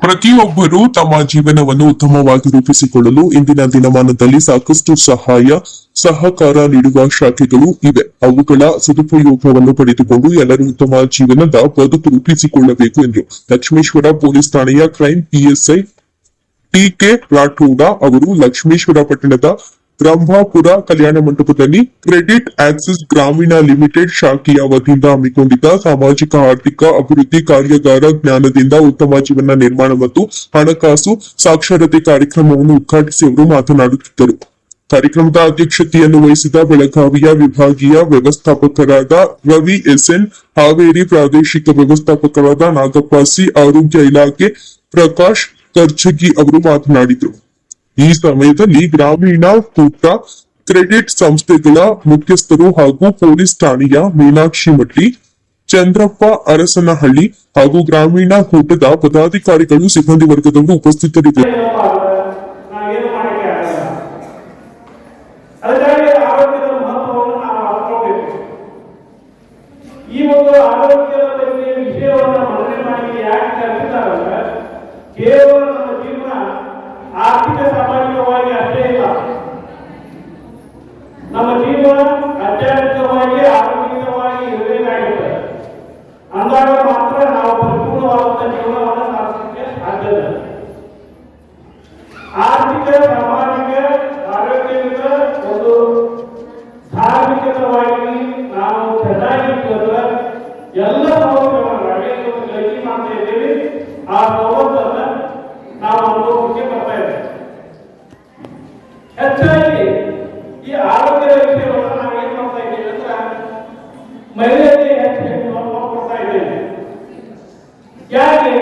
ಪ್ರತಿಯೊಬ್ಬರು ತಮ್ಮ ಜೀವನವನ್ನು ಉತ್ತಮವಾಗಿ ರೂಪಿಸಿಕೊಳ್ಳಲು ಇಂದಿನ ದಿನಮಾನದಲ್ಲಿ ಸಾಕಷ್ಟು ಸಹಾಯ, ಸಹಕಾರ ನೀಡುವ ಶಾಖೆಗಳು ಇವೆ. ಅವುಗಳ ಸದುಪಯೋಗವನ್ನು ಪಡೆದುಕೊಂಡು ಎಲ್ಲರೂ ಉತ್ತಮ ಜೀವನದ ಬದುಕು ರೂಪಿಸಿಕೊಳ್ಳಬೇಕು ಎಂದು ಲಕ್ಷ್ಮೇಶ್ವರ ಪೊಲೀಸ್ ಠಾಣೆಯ crime PSI T K Rathod ಅವರು ಲಕ್ಷ್ಮೇಶ್ವರ ಪಟ್ಟಣದ ಬ್ರಹ್ಮಾಪುರ ಕಲ್ಯಾಣ ಮಂಟಪದಲ್ಲಿ ಕ್ರೆಡಿಟ್ ಆಕ್ಸಿಸ್ ಗ್ರಾಮೀಣ ಲಿಮಿಟೆಡ್ ಶಾಖೆಯ ವತಿಯಿಂದ ಹಮ್ಮಿಕೊಂಡಿದ್ದ ಸಾಮಾಜಿಕ ಆರ್ಥಿಕ ಅಭಿವೃದ್ಧಿ ಕಾರ್ಯಾಗಾರ ಜ್ಞಾನದಿಂದ ಉತ್ತಮ ಜೀವನ ನಿರ್ಮಾಣ ಮತ್ತು ಹಣಕಾಸು ಸಾಕ್ಷರತೆ ಕಾರ್ಯಕ್ರಮವನ್ನು ಉದ್ಘಾಟಿಸಿ ಅವರು ಮಾತನಾಡುತ್ತಿದ್ದರು. ಕಾರ್ಯಕ್ರಮದ ಅಧ್ಯಕ್ಷತೆಯನ್ನು ವಹಿಸಿದ ಬೆಳಗಾವಿಯ ವಿಭಾಗೀಯ ವ್ಯವಸ್ಥಾಪಕರಾದ ರವಿ ಎಸ್ಎನ್, ಹಾವೇರಿ ಪ್ರಾದೇಶಿಕ ವ್ಯವಸ್ಥಾಪಕರಾದ ನಾಗಪ್ಪ ಸಿ, ಆರೋಗ್ಯ ಇಲಾಖೆ ಪ್ರಕಾಶ್ ಕರ್ಜಗಿ ಅವರು ಮಾತನಾಡಿದರು. ಈ ಸಮಯದಲ್ಲಿ ಗ್ರಾಮೀಣ ಕೂಟ ಕ್ರೆಡಿಟ್ ಸಂಸ್ಥೆಗಳ ಮುಖ್ಯಸ್ಥರು ಹಾಗೂ ಪೊಲೀಸ್ ಠಾಣೆಯ ಮೀನಾಕ್ಷಿ ಮಟ್ಟಿ ಚಂದ್ರಪ್ಪ ಅರಸನಹಳ್ಳಿ ಹಾಗೂ ಗ್ರಾಮೀಣ ಕೂಟದ ಪದಾಧಿಕಾರಿಗಳು ಸಿಬ್ಬಂದಿ ವರ್ಗದವರು ಉಪಸ್ಥಿತರಿದ್ದರು. ನಾವೇನು ಜೀವ ಅತ್ಯಂತವಾಗಿ ಆರೋಗ್ಯವಾಗಿ ಇರಬೇಕಾಗಿತ್ತು ಅಂದಾಗ ಮಾತ್ರ ನಾವು ಪರಿಪೂರ್ಣವಾದಂಥ ಜೀವನವನ್ನು ಸಾಧಿಸಲಿಕ್ಕೆ ಸಾಧ್ಯದ ಆರ್ಥಿಕ, ಸಾಮಾಜಿಕ, ಆರೋಗ್ಯದಿಂದ ಒಂದು ಧಾರ್ಮಿಕವಾಗಿ ನಾವು ಚೆನ್ನಾಗಿರ್ತದ ಎಲ್ಲ ಸೌಲಭ್ಯವನ್ನು ಗತಿ ಮಾಡ್ತಾ ಇದ್ದೀವಿ. ಆ ಸೌಲಭ್ಯವನ್ನು ನಾವು ಅನುಭವಕ್ಕೆ ಬರ್ತಾ ಇದ್ದೀವಿ. ಹೆಚ್ಚಾಗಿ ಈ ಆರೋಗ್ಯ ಮಹಿಳೆಯರಿಗೆ ಹೆಚ್ಚು ನೋಡ್ತಾ ಇದ್ದೇನೆ ಯಾಕೆ